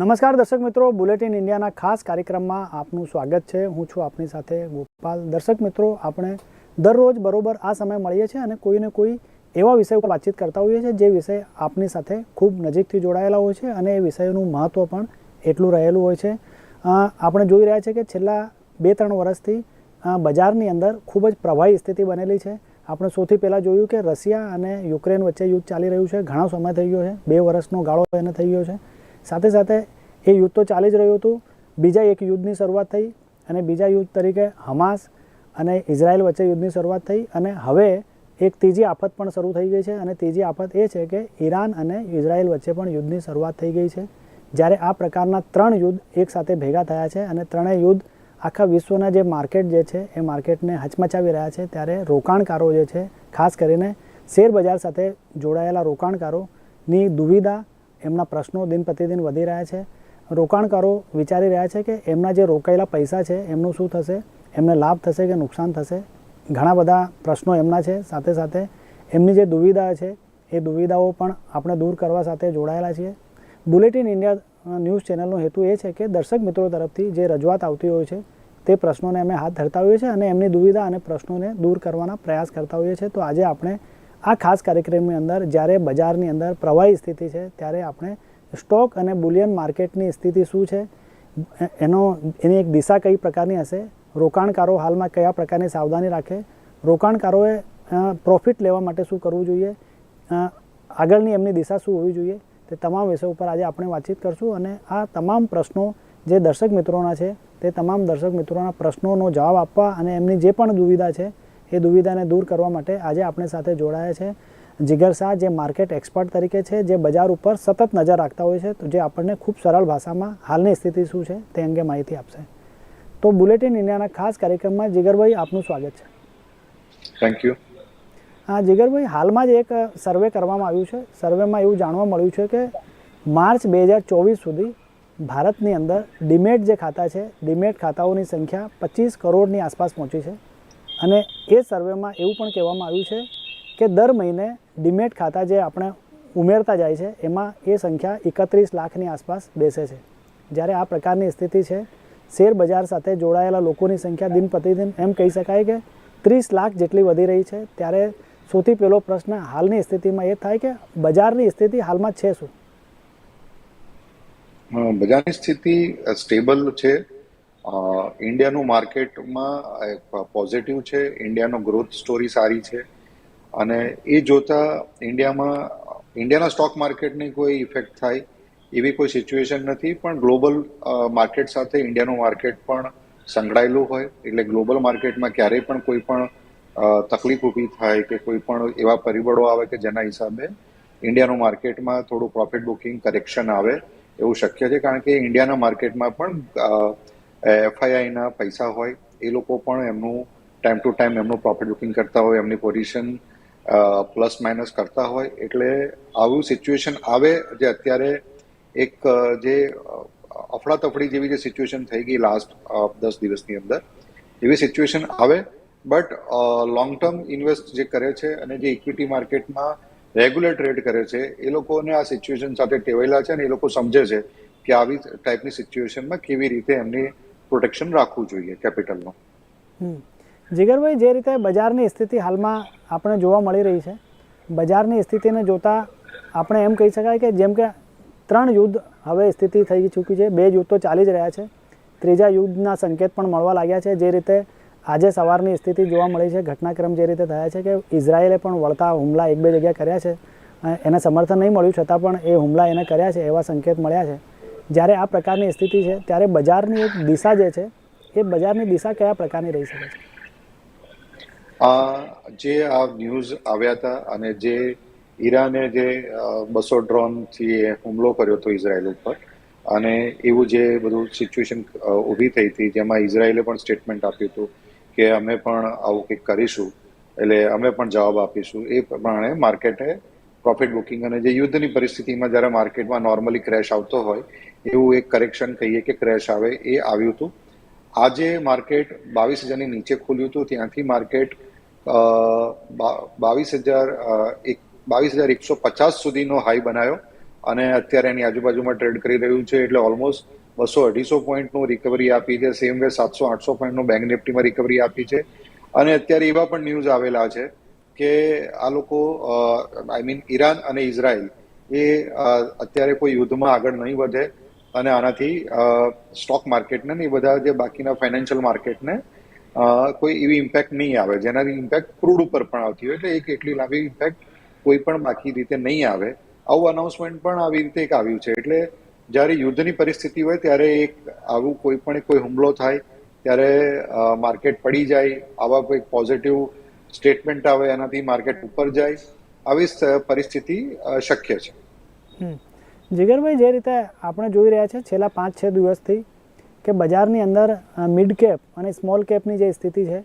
નમસ્કાર દર્શક મિત્રો, બુલેટિન ઇન્ડિયાના ખાસ કાર્યક્રમમાં આપનું સ્વાગત છે. હું છું આપની સાથે ગોપાલ. દર્શક મિત્રો, આપણે દરરોજ બરોબર આ સમય મળીએ છીએ અને કોઈને કોઈ એવા વિષય ઉપર વાતચીત કરતા હોઈએ છીએ જે વિષય આપની સાથે ખૂબ નજીકથી જોડાયેલા હોય છે અને એ વિષયનું મહત્ત્વ પણ એટલું રહેલું હોય છે. આપણે જોઈ રહ્યા છીએ કે છેલ્લા બે ત્રણ વર્ષથી બજારની અંદર ખૂબ જ પ્રવાહી સ્થિતિ બનેલી છે. આપણે સૌથી પહેલાં જોયું કે રશિયા અને યુક્રેન વચ્ચે યુદ્ધ ચાલી રહ્યું છે. ઘણો સમય થઈ ગયો છે. બે વર્ષનો ગાળો એને થઈ ગયો છે. સાથે સાથે એ યુદ્ધ તો ચાલી જ રહ્યું હતું. બીજા એક યુદ્ધની શરૂઆત થઈ અને બીજા યુદ્ધ તરીકે હમાસ અને ઇઝરાયલ વચ્ચે યુદ્ધની શરૂઆત થઈ અને હવે એક ત્રીજી આફત પણ શરૂ થઈ ગઈ છે અને ત્રીજી આફત એ છે કે ઈરાન અને ઇઝરાયલ વચ્ચે પણ યુદ્ધની શરૂઆત થઈ ગઈ છે. જ્યારે આ પ્રકારના ત્રણ યુદ્ધ એક સાથે ભેગા થયા છે અને ત્રણેય યુદ્ધ આખા વિશ્વના જે માર્કેટ જે છે એ માર્કેટને હચમચાવી રહ્યા છે ત્યારે રોકાણકારો જે છે, ખાસ કરીને શેર બજાર સાથે જોડાયેલા રોકાણકારોની દુવિધા એમના પ્રશ્નો દિન પ્રતિદિન વધી રહ્યા છે. રોકાણકારો વિચારી રહ્યા છે કે એમના જે રોકાયેલા પૈસા છે, એમનું શું થશે? એમને લાભ થશે કે નુકસાન થશે? ઘણા બધા પ્રશ્નો એમના છે. સાથે સાથે એમની જે દુવિધા છે, એ દુવિધાઓ પણ આપણે દૂર કરવા સાથે જોડાયેલા છીએ. બુલેટિન ઇન્ડિયા ન્યૂઝ ચેનલનો હેતુ એ છે કે દર્શક મિત્રો તરફથી જે રજૂઆત આવતી હોય છે, તે પ્રશ્નોને અમે હાથ ધરતા હોઈએ છીએ અને એમની દુવિધા અને પ્રશ્નોને દૂર કરવાના પ્રયાસ કરતા હોઈએ છીએ. તો આજે આપણે આ ખાસ કાર્યક્રમની અંદર જ્યારે બજારની અંદર પ્રવાહી સ્થિતિ છે, ત્યારે આપણે સ્ટોક અને બુલિયન માર્કેટની સ્થિતિ શું છે એનો, એની એક દિશા કઈ પ્રકારની હશે, રોકાણકારો હાલમાં કયા પ્રકારની સાવધાની રાખે, રોકાણકારોએ પ્રોફિટ લેવા માટે શું કરવું જોઈએ આગળની એમની દિશા શું હોવી જોઈએ, તે તમામ વિષયો ઉપર આજે આપણે વાતચીત કરશું અને આ તમામ પ્રશ્નો જે દર્શક મિત્રોના છે, તે તમામ દર્શક મિત્રોના પ્રશ્નોનો જવાબ આપવા અને એમની જે પણ દુવિધા છે એ દુવિધાને દૂર કરવા માટે આજે આપણી સાથે જોડાયા છે. જીગર શાહ જે માર્કેટ એક્સપર્ટ તરીકે છે જે બજાર ઉપર સતત નજર રાખતા હોય છે તો જે આપણને ખૂબ સરળ ભાષામાં હાલની સ્થિતિ શું છે તે અંગે માહિતી આપશે. તો બુલેટિન ઇન્ડિયાના ખાસ કાર્યક્રમમાં જીગરભાઈ આપનું સ્વાગત છે. થેન્ક યુ હા જીગરભાઈ હાલમાં જ એક સર્વે કરવામાં આવ્યું છે. સર્વેમાં એવું જાણવા મળ્યું છે કે માર્ચ બે હજાર ચોવીસ સુધી ભારતની અંદર ડીમેટ જે ખાતા છે ડીમેટ ખાતાઓની સંખ્યા પચીસ કરોડની આસપાસ પહોંચી છે. અને એ સર્વેમાં એવું પણ કહેવામાં આવ્યું છે કે દર મહિને ડીમેટ ખાતા જે આપણે ઉમેરતા જાય છે, એમાં એ સંખ્યા એકત્રીસ લાખની આસપાસ બેસે છે. જ્યારે આ પ્રકારની સ્થિતિ છે, શેર બજાર સાથે જોડાયેલા લોકોની સંખ્યા દિન પ્રતિદિન એમ કહી શકાય કે ત્રીસ લાખ જેટલી વધી રહી છે. ત્યારે સૌથી પહેલો પ્રશ્ન હાલની સ્થિતિમાં એ થાય કે બજારની સ્થિતિ હાલમાં છે શું? બજારની સ્થિતિ સ્ટેબલ છે. ઇન્ડિયાનું માર્કેટમાં પોઝિટિવ છે, ઇન્ડિયાનો ગ્રોથ સ્ટોરી સારી છે. અને એ જોતા ઇન્ડિયામાં, ઇન્ડિયાના સ્ટોક માર્કેટની કોઈ ઇફેક્ટ થાય એવી કોઈ સિચ્યુએશન નથી, પણ ગ્લોબલ માર્કેટ સાથે ઇન્ડિયાનું માર્કેટ પણ સંકળાયેલું હોય. એટલે ગ્લોબલ માર્કેટમાં ક્યારેય પણ કોઈ પણ તકલીફ ઊભી થાય કે કોઈ પણ એવા પરિબળો આવે કે જેના હિસાબે ઇન્ડિયાનું માર્કેટમાં થોડું પ્રોફિટ બુકિંગ કરેક્શન આવે એવું શક્ય છે. કારણ કે ઇન્ડિયાના માર્કેટમાં પણ એફઆઈઆઈના પૈસા હોય, એ લોકો પણ એમનું ટાઈમ ટુ ટાઈમ એમનું પ્રોફિટ બુકિંગ કરતા હોય, એમની પોઝિશન પ્લસ માઇનસ કરતા હોય. એટલે આવું સિચ્યુએશન આવે જે અત્યારે એક જે અફડાતફડી જેવી જે સિચ્યુએશન થઈ ગઈ લાસ્ટ દસ દિવસની અંદર, એવી સિચ્યુએશન આવે. બટ લોંગ ટર્મ ઇન્વેસ્ટ જે કરે છે અને જે ઇક્વિટી માર્કેટમાં રેગ્યુલર ટ્રેડ કરે છે, એ લોકોને આ સિચ્યુએશન સાથે ટેવાયેલા છે અને એ લોકો સમજે છે કે આવી ટાઈપની સિચ્યુએશનમાં કેવી રીતે એમની પ્રોટેક્શન રાખવું જોઈએ કેપિટલનું. જીગરભાઈ, જે રીતે બજારની સ્થિતિ હાલમાં આપણે જોવા મળી રહી છે, બજારની સ્થિતિને જોતા આપણે એમ કહી શકાય કે જેમ કે ત્રણ યુદ્ધ હવે સ્થિતિ થઈ ચૂકી છે, બે યુદ્ધ તો ચાલી જ રહ્યા છે, ત્રીજા યુદ્ધના સંકેત પણ મળવા લાગ્યા છે, જે રીતે આજે સવારની સ્થિતિ જોવા મળી છે, ઘટનાક્રમ જે રીતે થયા છે કે ઇઝરાયેલે પણ વળતા હુમલા એક બે જગ્યાએ કર્યા છે એને સમર્થન નહીં મળ્યું, છતાં પણ એ હુમલા એને કર્યા છે, એવા સંકેત મળ્યા છે જ્યારે આ પ્રકારની સ્થિતિ છે, ત્યારે બજારની એક દિશા જે છે, એ બજારની દિશા કયા પ્રકારની રહી શકે છે? જે આ ન્યૂઝ આવ્યા હતા અને જે ઈરાને જે બસો ડ્રોનથી હુમલો કર્યો હતો ઇઝરાયલ ઉપર અને એવું જે બધું સિચ્યુએશન ઊભી થઈ હતી, જેમાં ઇઝરાયલે પણ સ્ટેટમેન્ટ આપ્યું હતું કે અમે પણ આવું કંઈક કરીશું, એટલે અમે પણ જવાબ આપીશું, એ પ્રમાણે માર્કેટે પ્રોફિટ બુકિંગ અને જે યુદ્ધની પરિસ્થિતિમાં જ્યારે માર્કેટમાં નોર્મલી ક્રેશ આવતો હોય એવું એક કરેક્શન કહીએ કે ક્રેશ આવે એ આવ્યું હતું. આજે માર્કેટ બાવીસ હજારની નીચે ખુલ્યું હતું. ત્યાંથી માર્કેટ બાવીસ હજાર એક, બાવીસ હજાર એકસો પચાસ સુધીનો હાઈ બનાવ્યો અને અત્યારે એની આજુબાજુમાં ટ્રેડ કરી રહ્યું છે એટલે ઓલમોસ્ટ બસો અઢીસો પોઈન્ટનું રિકવરી આપી છે. સેમ વે સાતસો આઠસો પોઈન્ટનું બેંક નિફ્ટીમાં રિકવરી આપી છે. અને અત્યારે એવા પણ ન્યૂઝ આવેલા છે કે આ લોકો આઈ મીન ઈરાન અને ઇઝરાયલ એ અત્યારે કોઈ યુદ્ધમાં આગળ નહીં વધે. અને આનાથી સ્ટોક માર્કેટને ને એ બધા જે બાકીના ફાઇનાન્શિયલ માર્કેટને કોઈ એવી ઇમ્પેક્ટ નહીં આવે. જેનાથી ઇમ્પેક્ટ ક્રૂડ ઉપર પણ આવતી હોય. એટલે એક એટલી લાંબી ઇમ્પેક્ટ કોઈ પણ બાકી રીતે નહીં આવે. આવું અનાઉન્સમેન્ટ પણ આવી રીતે એક આવ્યું છે. એટલે જ્યારે યુદ્ધની પરિસ્થિતિ હોય, ત્યારે એક આવું કોઈ પણ કોઈ હુમલો થાય, ત્યારે માર્કેટ પડી જાય. આવા કોઈ પોઝિટિવ સ્ટેટમેન્ટ આવે, એનાથી માર્કેટ ઉપર જાય. આવી પરિસ્થિતિ શક્ય છે. જીગરભાઈ, જે રીતે આપણે જોઈ રહ્યા છે છેલ્લા પાંચ, છ દિવસથી કે બજારની અંદર મિડ કેપ અને સ્મોલ કેપની જે સ્થિતિ છે,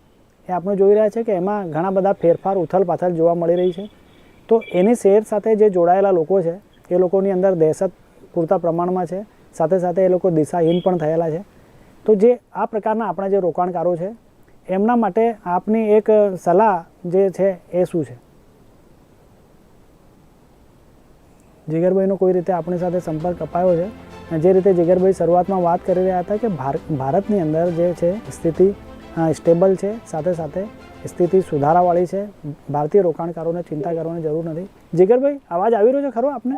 એ આપણે જોઈ રહ્યા છે કે એમાં ઘણા બધા ફેરફાર ઉથલ પાથલ જોવા મળી રહી છે. તો એની શેર સાથે જે જોડાયેલા લોકો છે, એ લોકોની અંદર દહેશત પૂરતા પ્રમાણમાં છે. સાથે સાથે એ લોકો દિશાહીન પણ થયેલા છે. તો જે આ પ્રકારના આપણા જે રોકાણકારો છે, એમના માટે આપની એક સલાહ જે છે એ શું છે? જીગરભાઈનો કોઈ રીતે આપણી સાથે સંપર્ક અપાયો છે અને જે રીતે જીગરભાઈ શરૂઆતમાં વાત કરી રહ્યા હતા કે ભાર- ભારતની અંદર જે છે સ્થિતિ સ્ટેબલ છે સાથે સાથે સ્થિતિ સુધારાવાળી છે ભારતીય રોકાણકારોને ચિંતા કરવાની જરૂર નથી. જીગરભાઈ અવાજ આવી રહ્યો છે ખરો આપને?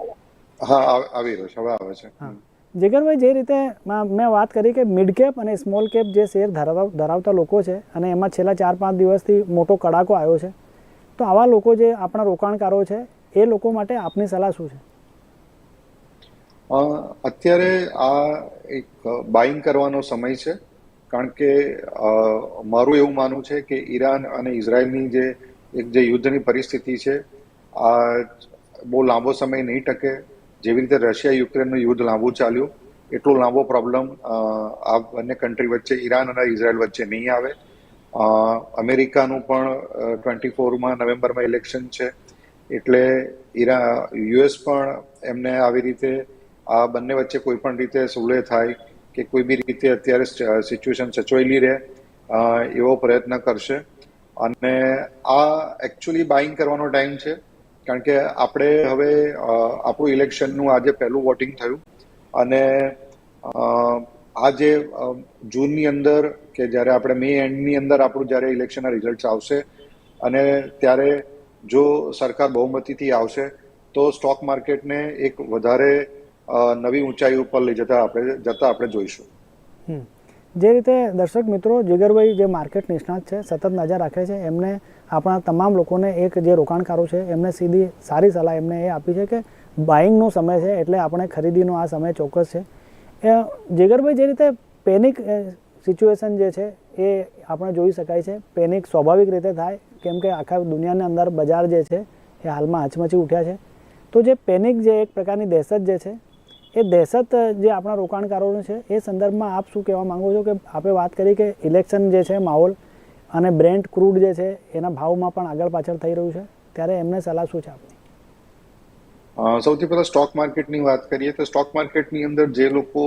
હા આવી રહ્યો છે હવે આવે છે. હા. જીગરભાઈ જે રીતે મેં વાત કરી કે મિડ કેપ અને સ્મોલ કેપ જે શેર ધરાવ ધરાવતા લોકો છે અને એમાં છેલ્લા ચાર પાંચ દિવસથી મોટો કડાકો આવ્યો છે. તો આવા લોકો જે આપણા રોકાણકારો છે એ લોકો માટે આપની સલાહ શું છે? અત્યારે આ એક બાઇંગ કરવાનો સમય છે, કારણ કે મારું એવું માનવું છે કે ઈરાન અને ઇઝરાયલની જે એક જે યુદ્ધની પરિસ્થિતિ છે, આ બહુ લાંબો સમય નહીં ટકે. જેવી રીતે રશિયા યુક્રેનનું યુદ્ધ લાંબુ ચાલ્યું, એટલો લાંબો પ્રોબ્લેમ આ બંને કન્ટ્રી વચ્ચે, ઈરાન અને ઇઝરાયલ વચ્ચે નહીં આવે. અમેરિકાનું પણ ટ્વેન્ટી ફોરમાં નવેમ્બરમાં ઇલેક્શન છે. એટલે ઈરા, યુએસ પણ એમને આવી રીતે આ બંને વચ્ચે કોઈ પણ રીતે સુલેહ થાય કે કોઈ બી રીતે અત્યારે સિચ્યુએશન સચવાયેલી રહે એવો પ્રયત્ન કરશે. અને આ એકચ્યુઅલી બાઇંગ કરવાનો ટાઈમ છે. કારણ કે આપણે હવે આપણું ઇલેક્શનનું આજે પહેલું વોટિંગ થયું. અને અ, આ જે અ, જૂનની અંદર કે જ્યારે આપણે મે એન્ડની અંદર આપણું જ્યારે ઇલેક્શનના રિઝલ્ટ આવશે અને ત્યારે જો સરકાર બહુમતીથી આવશે તો સ્ટોક માર્કેટને એક વધારે નવી ઊંચાઈ ઉપર લઈ જતા આપણે જતા આપણે જોઈશું. જે રીતે દર્શક મિત્રો જીગરભાઈ જે માર્કેટ નિષ્ણાત છે, સતત નજર રાખે છે, એમને આપણા તમામ લોકોને એક જે રોકાણકારો છે, એમને સીધી સારી સલાહ એમને એ આપી છે કે બાઇંગનો સમય છે એટલે આપણે ખરીદીનો આ સમય ચોક્કસ છે. એ જીગરભાઈ જે રીતે પેનિક સિચ્યુએશન જે છે, એ આપણે જોઈ શકાય છે. પેનિક સ્વાભાવિક રીતે થાય, કેમ કે આખા દુનિયાની અંદર બજાર જે છે, એ હાલમાં હચમચી ઉઠ્યા છે. તો જે પેનિક જે એક પ્રકારની દહેશત જે છે એ દહેશત જે આપણા રોકાણકારોનું છે, એ સંદર્ભમાં આપ શું કહેવા માંગો છો કે આપણે વાત કરી કે ઇલેક્શન જે છે, માહોલ અને બ્રેન્ડ ક્રૂડ જે છે, એના ભાવમાં પણ આગળ પાછળ થઈ રહ્યું છે? ત્યારે એમને સલાહ શું છે આપની? સૌથી પહેલા સ્ટોક માર્કેટની વાત કરીએ તો સ્ટોક માર્કેટની અંદર જે લોકો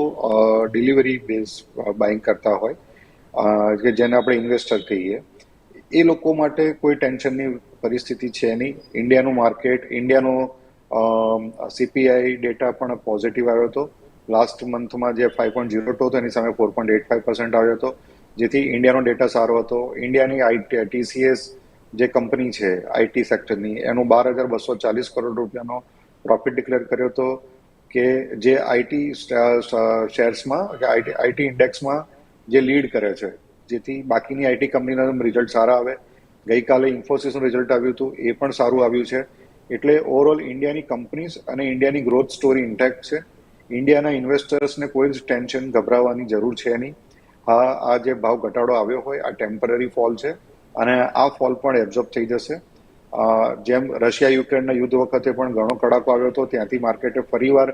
ડિલિવરી બેઝ બાઇંગ કરતા હોય કે જેને આપણે ઇન્વેસ્ટર કહીએ, એ લોકો માટે કોઈ ટેન્શનની પરિસ્થિતિ છે નહીં. ઇન્ડિયાનું માર્કેટ, ઇન્ડિયાનો સીપીઆઈ ડેટા પણ પોઝિટિવ આવ્યો હતો. લાસ્ટ મંથમાં જે ફાઇવ પોઈન્ટ ઝીરો ટુ હતો, એની સામે four point eight five percent આવ્યો હતો. જેથી ઇન્ડિયાનો ડેટા સારો હતો. ઇન્ડિયાની આઈ ટીસીએસ જે કંપની છે આઈટી સેક્ટરની એનું બાર હજાર બસો ચાલીસ કરોડ રૂપિયાનો પ્રોફિટ ડિક્લેર કર્યો હતો કે જે આઈટી શેર્સમાં કે આઈટી આઈટી ઇન્ડેક્સમાં જે લીડ કરે છે. જેથી બાકીની આઈટી કંપનીના રિઝલ્ટ સારા આવે. ગઈકાલે ઇન્ફોસિસનું રિઝલ્ટ આવ્યું હતું, એ પણ સારું આવ્યું છે. એટલે ઓવરઓલ ઇન્ડિયાની કંપનીઝ અને ઇન્ડિયાની ગ્રોથ સ્ટોરી ઇન્ટેક્ટ છે. ઇન્ડિયાના ઇન્વેસ્ટર્સને કોઈ જ ટેન્શન ગભરાવાની જરૂર છે નહીં. હા, આ જે ભાવ ઘટાડો આવ્યો હોય, આ ટેમ્પરરી ફોલ છે અને આ ફોલ પણ એબ્ઝોર્બ થઈ જશે. જેમ રશિયા યુક્રેનના યુદ્ધ વખતે પણ ઘણો કડાકો આવ્યો હતો, ત્યાંથી માર્કેટે ફરીવાર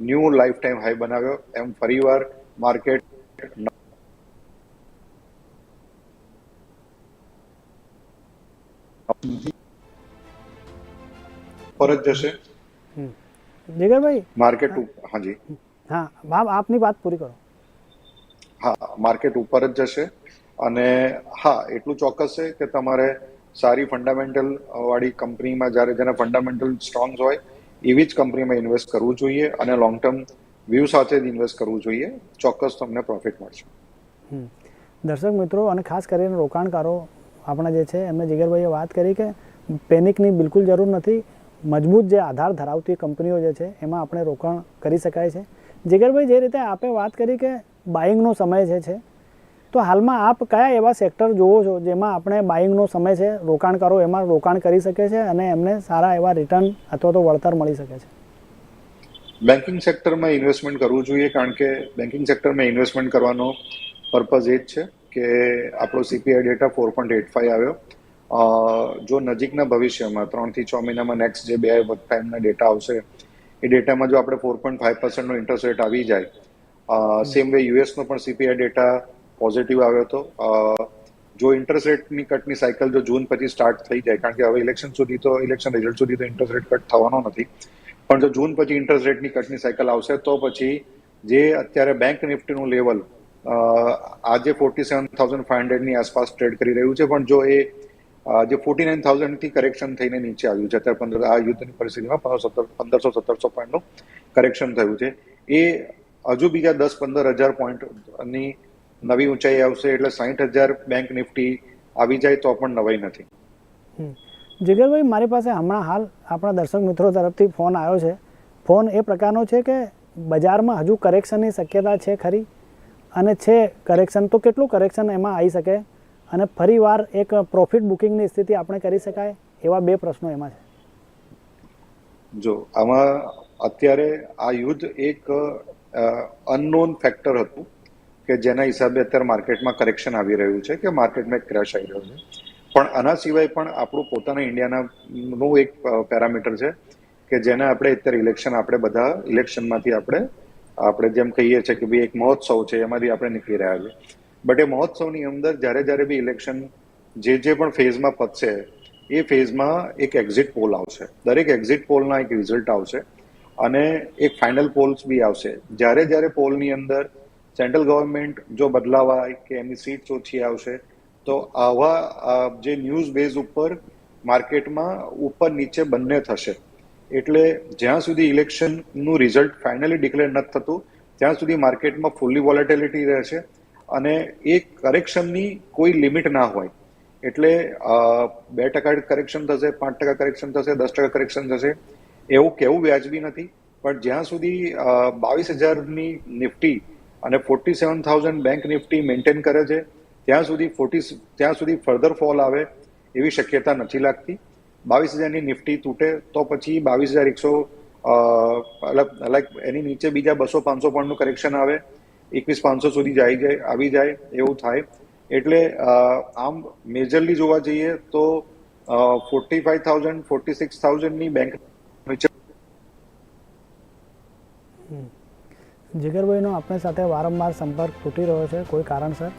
ન્યૂ લાઈફ ટાઈમ હાઈ બનાવ્યો. એમ ફરીવાર માર્કેટ પર જ જશે જીગરભાઈ માર્કેટ હા હાજી હા બાબ આપની વાત પૂરી કરો. હા માર્કેટ ઉપર જ જશે. અને હા એટલું ચોક્કસ છે કે તમારે સારી ફંડામેન્ટલ વાળી કંપનીમાં જ્યારે જેના ફંડામેન્ટલ સ્ટ્રોંગ હોય એવી જ કંપનીમાં ઇન્વેસ્ટ કરવું જોઈએ અને લોંગ ટર્મ વ્યૂ સાથે જ ઇન્વેસ્ટ કરવું જોઈએ. ચોક્કસ તમને પ્રોફિટ મળશે. હમ. દર્શક મિત્રો અને ખાસ કરીને રોકાણકારો આપણા જે છે એમને જીગરભાઈએ વાત કરી કે પેનિકની બિલકુલ જરૂર નથી. મજબૂત જે આધાર ધરાવતી કંપનીઓ જે છે, એમાં આપણે રોકાણ કરી શકાય છે. જીગરભાઈ, જે રીતે આપે વાત કરી કે બાઇંગનો સમય જે છે, તો હાલમાં આપ કયા એવા સેક્ટર જોવો છો જેમાં આપણે બાઇંગનો સમય છે, રોકાણકારો એમાં રોકાણ કરી શકે છે અને એમને સારા એવા રિટર્ન અથવા તો વળતર મળી શકે છે? બેન્કિંગ સેક્ટરમાં ઇન્વેસ્ટમેન્ટ કરવું જોઈએ કારણ કે બેન્કિંગ સેક્ટરમાં ઇન્વેસ્ટમેન્ટ કરવાનો પર્પઝ એ જ છે કે આપણો CPI data four point eight five આવ્યો. જો નજીકના ભવિષ્યમાં ત્રણથી છ મહિનામાં નેક્સ્ટ જે બે ટાઈમના ડેટા આવશે, એ ડેટામાં જો આપણે ફોર પોઈન્ટ ફાઈવ પર્સન્ટનો ઇન્ટરેસ્ટ રેટ આવી જાય સેમ વે યુએસનો પણ સીપીઆઈ ડેટા પોઝિટિવ આવ્યો હતો. જો ઇન્ટરેસ્ટ રેટની કટની સાયકલ જો જૂન પછી સ્ટાર્ટ થઈ જાય, કારણ કે હવે ઇલેક્શન સુધી તો ઇલેક્શન રિઝલ્ટ સુધી તો ઇન્ટરેસ્ટ રેટ કટ થવાનો નથી. પણ જો જૂન પછી ઇન્ટરેસ્ટ રેટની કટની સાયકલ આવશે, તો પછી જે અત્યારે બેંક નિફ્ટીનું લેવલ આજે ફોર્ટી સેવન થાઉઝન્ડ ફાઈવ હંડ્રેડની આસપાસ ટ્રેડ કરી રહ્યું છે. પણ જો એ જે ફોર્ટી નાઇન થાઉઝન્ડથી કરેક્શન થઈને નીચે આવ્યું છે. અત્યારે પંદર, આ યુદ્ધની પરિસ્થિતિમાં પંદર સત્તર, પંદરસો, સત્તરસો પોઈન્ટનું કરેક્શન થયું છે. એ હજુ બીજા દસ, પંદર હજાર પોઈન્ટની નવી ઊંચાઈ આવશે એટલે સાહીઠ હજાર બેંક નિફ્ટી આવી જાય તો પણ નવાઈ નથી. જીગરભાઈ મારી પાસે હમણાં હાલ આપણા દર્શક મિત્રો તરફથી ફોન આવ્યો છે. ફોન એ પ્રકારનો છે કે બજારમાં હજુ કરેક્શનની શક્યતા છે ખરી? અને છે કરેક્શન તો કેટલું કરેક્શન એમાં આવી શકે? અને ફરીવાર એક પ્રોફિટ બુકિંગની સ્થિતિ આપણે કરી શકાય એવા બે પ્રશ્નો એમાં છે. જો, આમાં અત્યારે આ યુદ્ધ એક અનનોન ફેક્ટર હતું કે જેના હિસાબે અત્યારે માર્કેટમાં કરેક્શન આવી રહ્યું છે કે માર્કેટમાં એક ક્રેશ આવી રહ્યો છે. પણ આના સિવાય પણ આપણું પોતાના ઇન્ડિયાના નું એક પેરામીટર છે કે જેને આપણે અત્યારે ઇલેક્શન આપણે બધા ઇલેક્શનમાંથી આપણે આપણે જેમ કહીએ છીએ કે ભાઈ એક મહોત્સવ છે, એમાંથી આપણે નીકળી રહ્યા છે બટ એ મહોત્સવની અંદર જ્યારે જ્યારે બી ઇલેક્શન જે જે પણ ફેઝમાં પતશે, એ ફેઝમાં એક એક્ઝિટ પોલ આવશે. દરેક એક્ઝિટ પોલના એક રિઝલ્ટ આવશે અને એક ફાઇનલ પોલ્સ બી આવશે. જ્યારે જ્યારે પોલની અંદર સેન્ટ્રલ ગવર્મેન્ટ જો બદલાવાય કે એની સીટ્સ ઓછી આવશે, તો આવા જે ન્યૂઝ બેઝ ઉપર માર્કેટમાં ઉપર નીચે બંને થશે. એટલે જ્યાં સુધી ઇલેક્શનનું રિઝલ્ટ ફાઇનલી ડિક્લેર નથી થતું, ત્યાં સુધી માર્કેટમાં ફૂલ્લી વોલેટિલિટી રહેશે અને એ કરેક્શનની કોઈ લિમિટ ના હોય. એટલે બે ટકા કરેક્શન થશે, પાંચ ટકા કરેક્શન થશે, દસ ટકા કરેક્શન થશે, એવું કેવું વ્યાજબી નથી. પણ જ્યાં સુધી બાવીસ હજારની નિફ્ટી અને forty seven thousand bank Nifty maintain કરે છે, ત્યાં સુધી ફોર્ટી ત્યાં સુધી ફર્ધર ફોલ આવે એવી શક્યતા નથી લાગતી. બાવીસ હજારની નિફ્ટી તૂટે તો પછી બાવીસ હજાર એકસો લાઈક એની નીચે બીજા બસો, પાંચસો પોઈન્ટનું કરેક્શન આવે. એકવીસ પાંચસો સુધી જાય જાય, આવી જાય, એવું થાય. એટલે આમ મેજરલી જોવા જઈએ તો forty five thousand forty six થાઉઝન્ડની bank જીગરભાઈનો આપણી સાથે વારંવાર સંપર્ક તૂટી રહ્યો છે, કોઈ કારણસર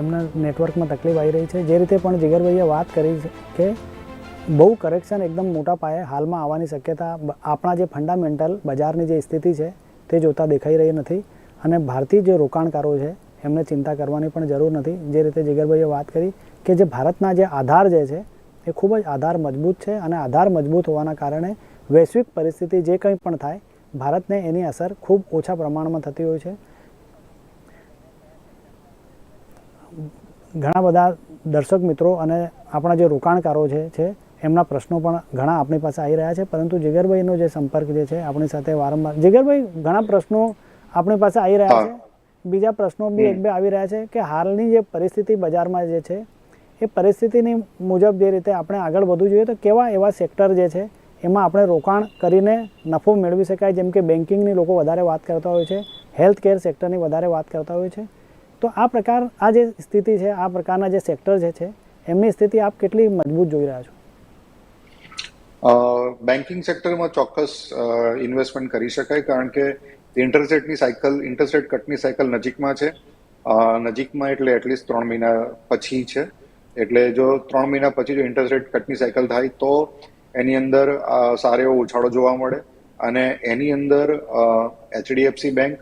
એમને નેટવર્કમાં તકલીફ આવી રહી છે. જે રીતે પણ જીગરભાઈએ વાત કરી છે કે બહુ કરેક્શન એકદમ મોટા પાયે હાલમાં આવવાની શક્યતા, આપણા જે ફંડામેન્ટલ બજારની જે સ્થિતિ છે, તે જોતા દેખાઈ રહી નથી. અને ભારતીય જે રોકાણકારો છે, એમને ચિંતા કરવાની પણ જરૂર નથી. જે રીતે જીગરભાઈએ વાત કરી કે જે ભારતના જે આધાર જે છે, એ ખૂબ જ આધાર મજબૂત છે અને આધાર મજબૂત હોવાના કારણે વૈશ્વિક પરિસ્થિતિ જે કંઈ પણ થાય, ભારતને એની અસર ખૂબ ઓછા પ્રમાણમાં થતી હોય છે. ઘણા બધા દર્શક મિત્રો અને આપણા જે રોકાણકારો છે છે, એમના પ્રશ્નો પણ ઘણા આપણી પાસે આવી રહ્યા છે. પરંતુ જીગરભાઈનો જે સંપર્ક જે છે, આપણી સાથે વારંવાર જીગરભાઈ, ઘણા પ્રશ્નો આપણી પાસે આવી રહ્યા છે. બીજા પ્રશ્નો બી એક બે આવી રહ્યા છે કે હાલની જે પરિસ્થિતિ બજારમાં જે છે એ પરિસ્થિતિની મુજબ જે રીતે આપણે આગળ વધવું જોઈએ તો કેવા એવા સેક્ટર જે છે એમાં આપણે રોકાણ કરીને નફો મેળવી શકાય. જેમ કે બેન્કિંગની લોકો વધારે વાત કરતા હોય છે હેલ્થ કેર સેક્ટરની વધારે વાત કરતા હોય છે. તો આ પ્રકાર આ જે સ્થિતિ છે આ પ્રકારના જે સેક્ટર જે છે એમની સ્થિતિ આપ કેટલી મજબૂત જોઈ રહ્યા છો? બેન્કિંગ સેક્ટરમાં ચોક્કસ ઇન્વેસ્ટમેન્ટ કરી શકાય. કારણ કે ઇન્ટરેસ્ટ રેટની સાયકલ, ઇન્ટરસેટ કટની સાયકલ નજીકમાં છે. નજીકમાં એટલે એટલીસ્ટ ત્રણ મહિના પછી છે. એટલે જો ત્રણ મહિના પછી જો ઇન્ટરસેટ કટની સાયકલ થાય તો એની અંદર સારો એવો ઉછાળો જોવા મળે. અને એની અંદર એચડીએફસી બેંક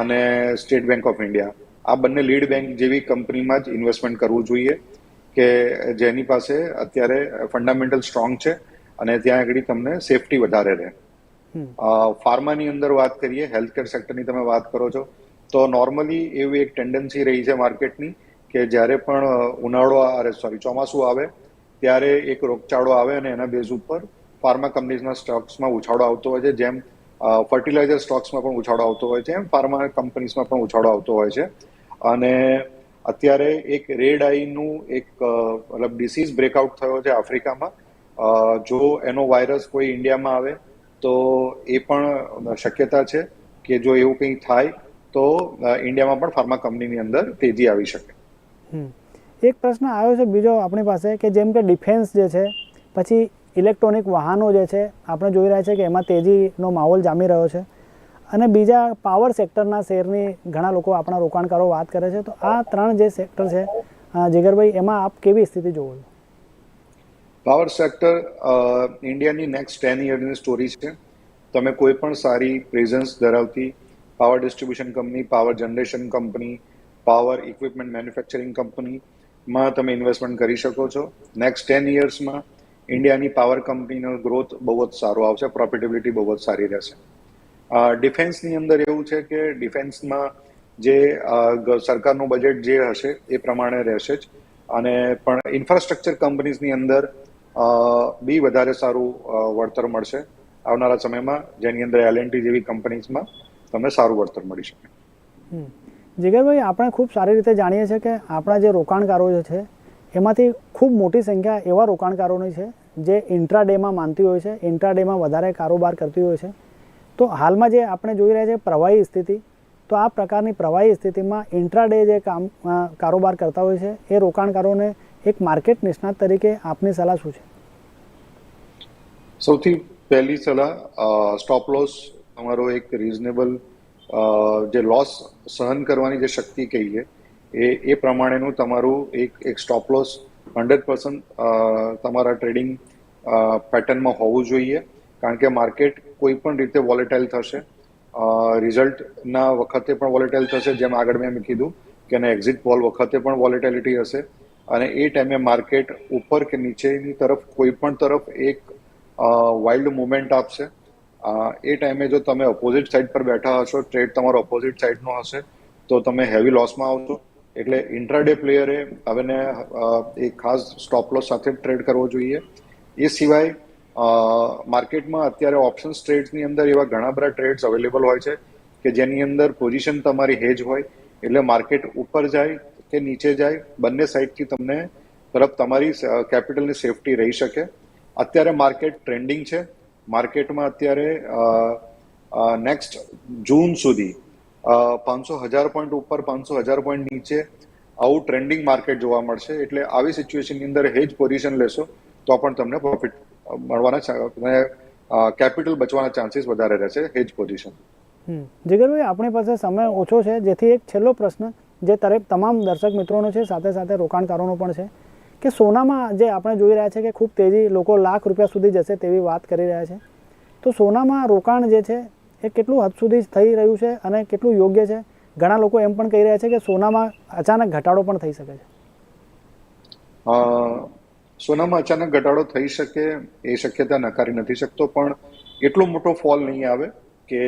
અને સ્ટેટ બેંક ઓફ ઇન્ડિયા. આ બંને લીડ બેંક જેવી કંપનીમાં જ ઇન્વેસ્ટમેન્ટ કરવું જોઈએ કે જેની પાસે અત્યારે ફંડામેન્ટલ સ્ટ્રોંગ છે અને ત્યાં આગળ તમને સેફટી વધારે રહે. ફાર્માની અંદર વાત કરીએ હેલ્થકેર સેક્ટરની તમે વાત કરો છો, તો નોર્મલી એવી એક ટેન્ડન્સી રહી છે માર્કેટની કે જ્યારે પણ ઉનાળો અરે સોરી ચોમાસું આવે, ત્યારે એક રોગચાળો આવે અને એના બેઝ ઉપર ફાર્મા કંપનીઝના સ્ટોક્સમાં ઉછાળો આવતો હોય છે, જેમ ફર્ટિલાઇઝર સ્ટોક્સમાં પણ ઉછાળો આવતો હોય છે, એમ ફાર્મા કંપનીઝમાં પણ ઉછાળો આવતો હોય છે. અને અત્યારે એક રેડ આઈનું એક મતલબ ડિસીઝ બ્રેકઆઉટ થયો છે આફ્રિકામાં. જો એનો વાયરસ કોઈ ઇન્ડિયામાં આવે તો એ પણ શક્યતા છે કે જો એવું કંઈ થાય તો ઇન્ડિયામાં પણ ફાર્મા કંપનીની અંદર તેજી આવી શકે. એક પ્રશ્ન આવ્યો છે બીજો આપણી પાસે કે જેમ કે ડિફેન્સ જે છે, પછી ઇલેક્ટ્રોનિક વાહનો જે છે, આપણે જોઈ રહ્યા છે કે એમાં તેજીનો માહોલ જામી રહ્યો છે. અને બીજા પાવર સેક્ટરના શેરની ઘણા લોકો આપણા રોકાણકારો વાત કરે છે. તો આ ત્રણ જે સેક્ટર છે જીગરભાઈ, એમાં આપ કેવી સ્થિતિ જોવો છો? પાવર સેક્ટર ઇન્ડિયાની નેક્સ્ટ ટેન યરની સ્ટોરી છે. તમે કોઈ પણ સારી પ્રેઝન્સ ધરાવતી power distribution company power generation company power equipment manufacturing કંપનીમાં તમે ઇન્વેસ્ટમેન્ટ કરી શકો છો. નેક્સ્ટ ટેન યર્સમાં ઇન્ડિયાની પાવર કંપનીનો ગ્રોથ બહુ જ સારો આવશે પ્રોફિટેબિલિટી બહુ જ સારી રહેશે. ડિફેન્સની અંદર એવું છે કે ડિફેન્સમાં જે સરકારનું બજેટ જે હશે એ પ્રમાણે રહેશે જ. અને પણ ઇન્ફ્રાસ્ટ્રક્ચર કંપનીઝની અંદર બી વધારે સારું વળતર મળશે આવનારા સમયમાં, જેની અંદર એલએનટી જેવી કંપનીઝમાં તમને સારું વળતર મળી શકે. જીગરભાઈ, આપણે ખૂબ સારી રીતે જાણીએ છીએ કે આપણા જે રોકાણકારો છે, એમાંથી ખૂબ મોટી સંખ્યા એવા રોકાણકારોની છે, જે ઇન્ટ્રાડેમાં માનતી હોય છે ઇન્ટ્રાડેમાં વધારે કારોબાર કરતી હોય છે તો હાલમાં જે આપણે જોઈ રહ્યા છે પ્રવાહી સ્થિતિ, તો આ પ્રકારની પ્રવાહી સ્થિતિમાં ઇન્ટ્રાડે જે કામ કારોબાર કરતા હોય છે, એ રોકાણકારોને એક માર્કેટ નિષ્ણાત તરીકે આપની સલાહ શું છે? સૌથી પહેલી સલાહ સ્ટોપ લોસ તમારો એક રિઝનેબલ જે લોસ સહન કરવાની જે શક્તિ કહીએ, એ એ પ્રમાણેનું તમારું એક એક સ્ટોપ લોસ હંડ્રેડ પર્સન્ટ તમારા ટ્રેડિંગ પેટર્નમાં હોવું જોઈએ. કારણ કે માર્કેટ કોઈ પણ રીતે વોલેટાઇલ થશે. રિઝલ્ટના વખતે પણ વોલેટાઇલ થશે. જેમ આગળ મેં કીધું કે એક્ઝિટ પોલ વખતે પણ વોલેટાલિટી હશે. અને એ ટાઈમે માર્કેટ ઉપર કે નીચેની તરફ કોઈ પણ તરફ એક વાઇલ્ડ મુવમેન્ટ આપશે. એ ટાઈમે જો તમે ઓપોઝિટ સાઈડ પર બેઠા હશો ટ્રેડ તમારો ઓપોઝિટ સાઈડનો હશે, તો તમે હેવી લોસમાં આવશો. એટલે ઇન્ટ્રાડે પ્લેયરે હવેને એ ખાસ સ્ટોપ લોસ સાથે ટ્રેડ કરવો જોઈએ. એ સિવાય માર્કેટમાં અત્યારે ઓપ્શન ટ્રેડ્સની અંદર એવા ઘણા બધા ટ્રેડ્સ અવેલેબલ હોય છે, કે જેની અંદર પોઝિશન તમારી હેજ હોય, એટલે માર્કેટ ઉપર જાય કે નીચે જાય, બંને સાઈડથી તમને તરફ તમારી કેપિટલની સેફટી રહી શકે. અત્યારે માર્કેટ ટ્રેન્ડિંગ છે. માર્કેટમાં અત્યારે નેક્સ્ટ જૂન સુધી પાંચસો હજાર પોઈન્ટ ઉપર, પાંચસો હજાર પોઈન્ટ નીચે આવું ટ્રેન્ડિંગ માર્કેટ જોવા મળશે. એટલે આવી સિચ્યુએશનની અંદર હેજ પોઝિશન લેશો, તો પણ તમને પ્રોફિટ મળવાના કેપિટલ બચવાના ચાન્સીસ વધારે રહેશે હેજ પોઝિશન. જીગરભાઈ, આપણી પાસે સમય ઓછો છે. જેથી એક છેલ્લો પ્રશ્ન જે તરફ તમામ દર્શક મિત્રોનો છે, સાથે સાથે રોકાણકારોનો પણ છે, કે સોનામાં જે આપણે જોઈ રહ્યા છે કે ખૂબ તેજી લોકો લાખ રૂપિયા સુધી જશે તેવી વાત કરી રહ્યા છે. તો સોનામાં રોકાણ જે છે, એ કેટલું હદ સુધી થઈ રહ્યું છે અને કેટલું યોગ્ય છે? ઘણા લોકો એમ પણ કહી રહ્યા છે કે સોનામાં અચાનક ઘટાડો પણ થઈ શકે છે. સોનામાં અચાનક ઘટાડો થઈ શકે એ શક્યતા નકારી નથી શકતો, પણ એટલો મોટો ફોલ નહીં આવે કે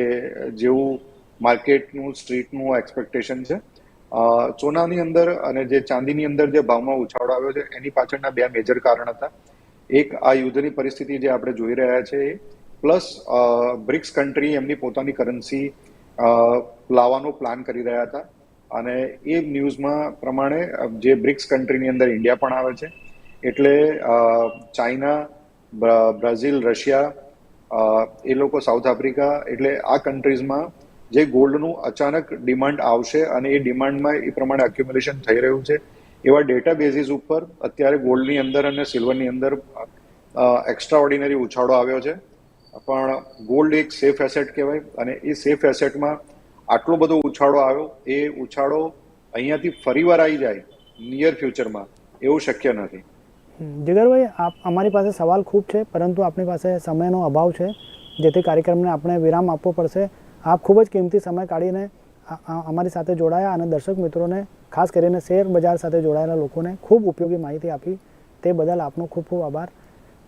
જેવું માર્કેટનું, સ્ટ્રીટનું એક્સપેક્ટેશન છે. સોનાની અંદર અને જે ચાંદીની અંદર જે ભાવમાં ઉછાળો આવ્યો છે, એની પાછળના બે મેજર કારણ હતા. એક, આ યુદ્ધની પરિસ્થિતિ જે આપણે જોઈ રહ્યા છે પ્લસ બ્રિક્સ કન્ટ્રી એમની પોતાની કરન્સી લાવવાનો પ્લાન કરી રહ્યા હતા. અને એ ન્યૂઝમાં પ્રમાણે જે બ્રિક્સ કન્ટ્રીની અંદર ઇન્ડિયા પણ આવે છે, એટલે ચાઇના બ્રાઝિલ, રશિયા એ લોકો સાઉથ આફ્રિકા એટલે આ કન્ટ્રીઝમાં જે ગોલ્ડનું અચાનક ડિમાન્ડ આવશે અને એ ડિમાન્ડમાં એ પ્રમાણે એક્યુમ્યુલેશન થઈ રહ્યું છે. એવા ડેટા બેઝિસ ઉપર અત્યારે ગોલ્ડની અંદર અને સિલ્વરની અંદર એક્સ્ટ્રા ઓર્ડિનરી ઉછાળો આવ્યો છે. પણ ગોલ્ડ એક સેફ એસેટ કહેવાય અને એ સેફ એસેટમાં આટલો બધો ઉછાળો આવ્યો. એ ઉછાળો અહીંયાથી ફરીવાર આવી જાય નિયર ફ્યુચરમાં એવું શક્ય નથી. જીગરભાઈ, આપ અમારી પાસે સવાલ ખૂબ છે, પરંતુ આપણી પાસે સમયનો અભાવ છે, જેથી કાર્યક્રમને આપણે વિરામ આપવો પડશે. આપ ખૂબ જ કિંમતી સમય કાઢીને અમારી સાથે જોડાયા અને દર્શક મિત્રોને, ખાસ કરીને શેર બજાર સાથે જોડાયેલા લોકોને ખૂબ ઉપયોગી માહિતી આપી. તે બદલ આપનો ખૂબ ખૂબ આભાર.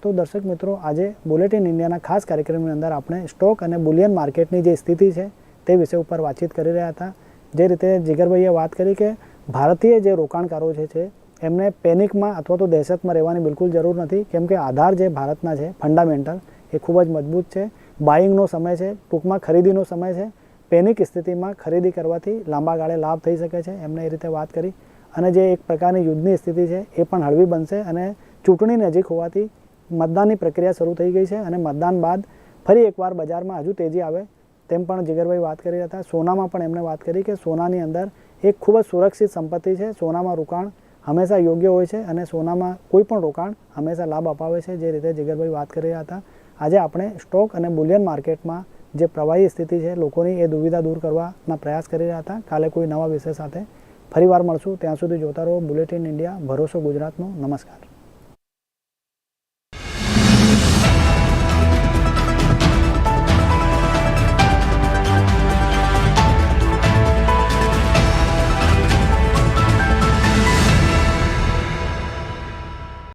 તો દર્શક મિત્રો, આજે બુલેટિન ઇન્ડિયાના ખાસ કાર્યક્રમની અંદર આપણે સ્ટોક અને બુલિયન માર્કેટની જે સ્થિતિ છે તે વિષય ઉપર વાતચીત કરી રહ્યા હતા. જે રીતે જીગરભાઈએ વાત કરી કે ભારતીય જે રોકાણકારો છે, એમને પેનિકમાં અથવા તો દહેશતમાં રહેવાની બિલકુલ જરૂર નથી, કેમ કે આધાર જે ભારતના છે ફંડામેન્ટલ એ ખૂબ જ મજબૂત છે. બાઇંગનો સમય છે, ટૂંકમાં ખરીદીનો સમય છે. પેનિક સ્થિતિમાં ખરીદી કરવાથી લાંબા ગાળે લાભ થઈ શકે છે, એમને એ રીતે વાત કરી. અને જે એક પ્રકારની યુદ્ધની સ્થિતિ છે, એ પણ હળવી બનશે અને ચૂંટણી નજીક હોવાથી મતદાનની પ્રક્રિયા શરૂ થઈ ગઈ છે અને મતદાન બાદ ફરી એકવાર બજારમાં હજુ તેજી આવે તેમ પણ જીગરભાઈ વાત કરી હતા. સોનામાં પણ એમણે વાત કરી કે સોનાની અંદર એક ખૂબ જ સુરક્ષિત સંપત્તિ છે. સોનામાં રોકાણ હંમેશા યોગ્ય હોય છે અને સોનામાં કોઈ પણ રોકાણ હંમેશા લાભ અપાવે છે, જે રીતે જીગરભાઈ વાત કરી રહ્યા હતા. આજે આપણે સ્ટોક અને બુલિયન માર્કેટમાં જે પ્રવાહી સ્થિતિ છે, લોકોની એ દુવિધા દૂર કરવાના પ્રયાસ કરી રહ્યા હતા. કાલે કોઈ નવા વિષય સાથે ફરીવાર મળશું. ત્યાં સુધી જોતા રહો બુલેટિન ઇન્ડિયા, ભરોસો ગુજરાતનો. નમસ્કાર.